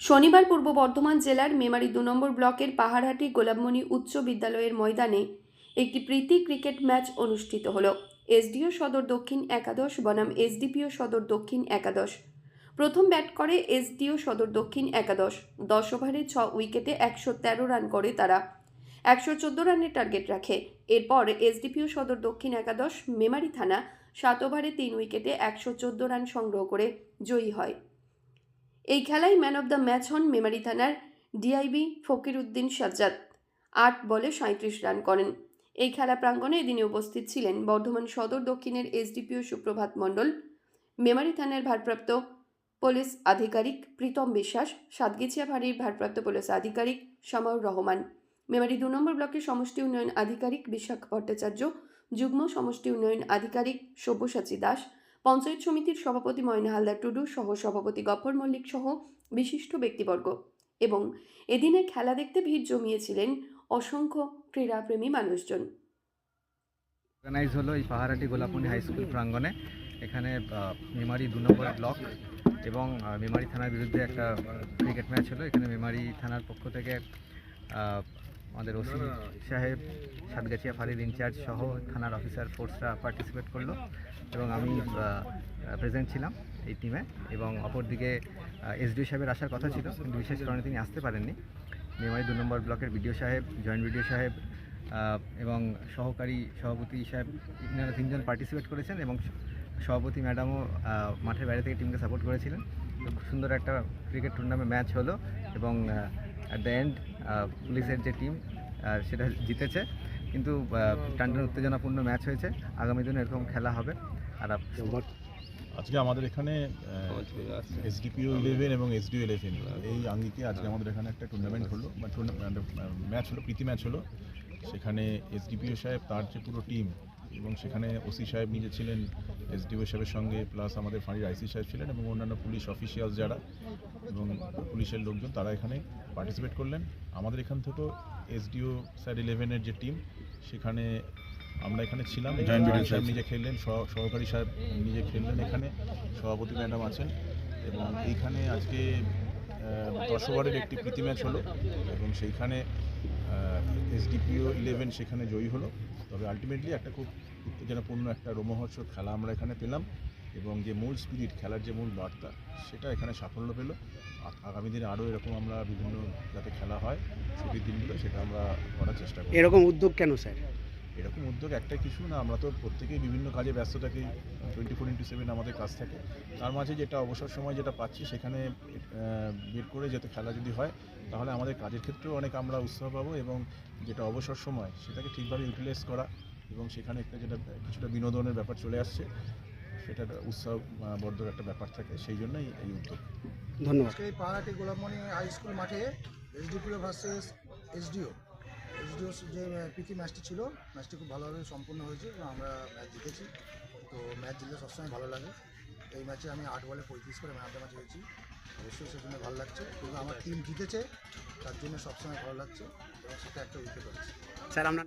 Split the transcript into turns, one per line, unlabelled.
শনিবার পূর্ব বর্ধমান জেলার মেমারি দু নম্বর ব্লকের পাহাড়হাটি গোলাপমণি উচ্চ বিদ্যালয়ের ময়দানে একটি প্রীতি ক্রিকেট ম্যাচ অনুষ্ঠিত হলো। এসডিও সদর দক্ষিণ একাদশ, বনাম এসডিপিও সদর দক্ষিণ একাদশ। প্রথম ব্যাট করে এসডিও সদর দক্ষিণ একাদশ। দশ ওভারে ছ উইকেটে একশো তেরো রান করে তারা। একশো চোদ্দ রানের টার্গেট রাখে। এরপর এসডিপিও সদর দক্ষিণ একাদশ, মেমারি থানা, সাত ওভারে তিন উইকেটে একশো চোদ্দ রান সংগ্রহ করে জয়ী হয়। এই খেলায় ম্যান অব দ্য ম্যাচ হন মেমারি থানার ডিআইবি ফকির উদ্দিন সাজ্জাদ। আট বলে সাঁত্রিশ রান করেন। এই খেলা প্রাঙ্গণে এদিনে উপস্থিত ছিলেন বর্ধমান সদর দক্ষিণের এসডিপিও সুপ্রভাত মণ্ডল, মেমারি থানার ভারপ্রাপ্ত পুলিশ আধিকারিক প্রীতম বিশ্বাস, সাতগিছিয়া ফাঁড়ির ভারপ্রাপ্ত পুলিশ আধিকারিক শামাউর রহমান। মেমারি দু নম্বর ব্লকের সমষ্টি উন্নয়ন আধিকারিক বিশাখ ভট্টাচার্য, যুগ্ম সমষ্টি উন্নয়ন আধিকারিক সব্যসাচী দাস পঞ্চায়েত সমিতির সভাপতি ময়না হালদার টুডু সহ সভাপতি গফর মল্লিক সহ বিশিষ্ট ব্যক্তিবর্গ এবং এদিনে খেলা দেখতে ভিড় জমিয়েছিলেন অসংখ্য ক্রীড়াপ্রেমী মানুষজন।
অর্গানাইজ হলো এই পাহাড়াটি গোলাপমণি হাই স্কুল প্রাঙ্গণে। এখানে মেমারি দু নম্বর ব্লক এবং মেমারি থানার বিরুদ্ধে একটা ক্রিকেট ম্যাচ হলো। এখানে মেমারি থানার পক্ষ থেকে আমাদের ওসি সাহেব সাতগাছিয়া ফাঁড়ির ইনচার্জ সহ থানার অফিসার ফোর্সরা পার্টিসিপেট করল এবং আমি প্রেজেন্ট ছিলাম এই টিমে এবং অপরদিকে এসডিও সাহেবের আসার কথা ছিল কিন্তু বিশেষ কারণে তিনি আসতে পারেননি। মেমারি দু নম্বর ব্লকের বিডিও সাহেব জয়েন্ট বিডিও সাহেব এবং সহকারী সভাপতি সাহেব ইনারা তিনজন পার্টিসিপেট করেছেন এবং সভাপতি ম্যাডামও মাঠের বাইরে থেকে টিমকে সাপোর্ট করেছিলেন। খুব সুন্দর একটা ক্রিকেট টুর্নামেন্ট ম্যাচ হলো এবং অ্যাট দ্য এন্ড পুলিশের যে টিম সেটা জিতেছে। কিন্তু আহ, টানটান উত্তেজনাপূর্ণ ম্যাচ হয়েছে। আগামী দিনে এরকম খেলা হবে। আর
আজকে আমাদের এখানে এসডিপিও ইলেভেন এবং এসডিও ইলেভেন এই আঙ্গিকে আজকে আমাদের এখানে একটা টুর্নামেন্ট হলো বা টুর্নামেন্ট ম্যাচ হলো প্রীতি ম্যাচ হলো। সেখানে এসডিপিও সাহেব তার যে পুরো টিম এবং সেখানে ওসি সাহেব নিজে ছিলেন এসডিও সাহেবের সঙ্গে প্লাস আমাদের ফাঁড়ির আইসি সাহেব ছিলেন এবং অন্যান্য পুলিশ অফিসিয়ালস যারা এবং পুলিশের লোকজন তারা এখানে পার্টিসিপেট করলেন। আমাদের এখান থেকেও এসডিও স্যার ইলেভেনের যে টিম সেখানে আমরা এখানে ছিলাম। সাহেব। নিজে খেললেন সহ- সহকারী সাহেব নিজে খেললেন এখানে। সভাপতি ম্যাডাম আছেন এবং এইখানে আজকে দশ ওভারের একটি প্রীতি ম্যাচ হলো এবং সেইখানে এসডিপিও ইলেভেন সেখানে জয়ী হলো। তবে আলটিমেটলি একটা খুব উত্তেজনাপূর্ণ একটা রোমহর্ষক খেলা আমরা এখানে পেলাম এবং যে মূল স্পিরিট খেলার যে মূল বার্তা সেটা এখানে সাফল্য পেল। আগামী দিনে আরও এরকম আমরা বিভিন্ন যাতে খেলা হয় ছুটির দিনগুলো সেটা আমরা করার চেষ্টা করি
এরকম উদ্যোগ কেন স্যার?
এরকম উদ্যোগ একটাই কিছু না আমরা তো প্রত্যেকেই বিভিন্ন কাজে ব্যস্ত থাকি টোয়েন্টি ফোর ইন্টু সেভেন আমাদের কাজ থাকে। তার মাঝে যেটা অবসর সময় যেটা পাচ্ছি সেখানে বের করে যাতে খেলা যদি হয় তাহলে আমাদের কাজের ক্ষেত্রেও অনেক আমরা উৎসাহ পাবো এবং যেটা অবসর সময় সেটাকে ঠিকভাবে ইউটিলাইজ করা এবং সেখানে একটা যেটা কিছুটা বিনোদনের ব্যাপার চলে আসছে সেটা একটা উৎসাহ বর্ধক একটা ব্যাপার থাকে সেই জন্যই এই উদ্যোগ।
ধন্যবাদ।
এই পাহাড়াটি গোলাপমণি হাই স্কুল মাঠে এসডিপিও ভার্সেস এসডিও। এসডিও যে প্রীতি ম্যাচটি ছিল ম্যাচটি খুব ভালোভাবে সম্পূর্ণ হয়েছে এবং আমরা ম্যাচ জিতেছি। তো ম্যাচ জিতলে সবসময় ভালো লাগে। এই ম্যাচে আমি আট বলে পঁয়ত্রিশ করে ম্যাচ ম্যাচ হয়েছি। অবশ্যই সেজন্য ভালো লাগছে কিন্তু আমার টিম জিতেছে তার জন্য সবসময় ভালো লাগছে এবং সেটা একটা উইকেট হচ্ছে।
স্যার আপনার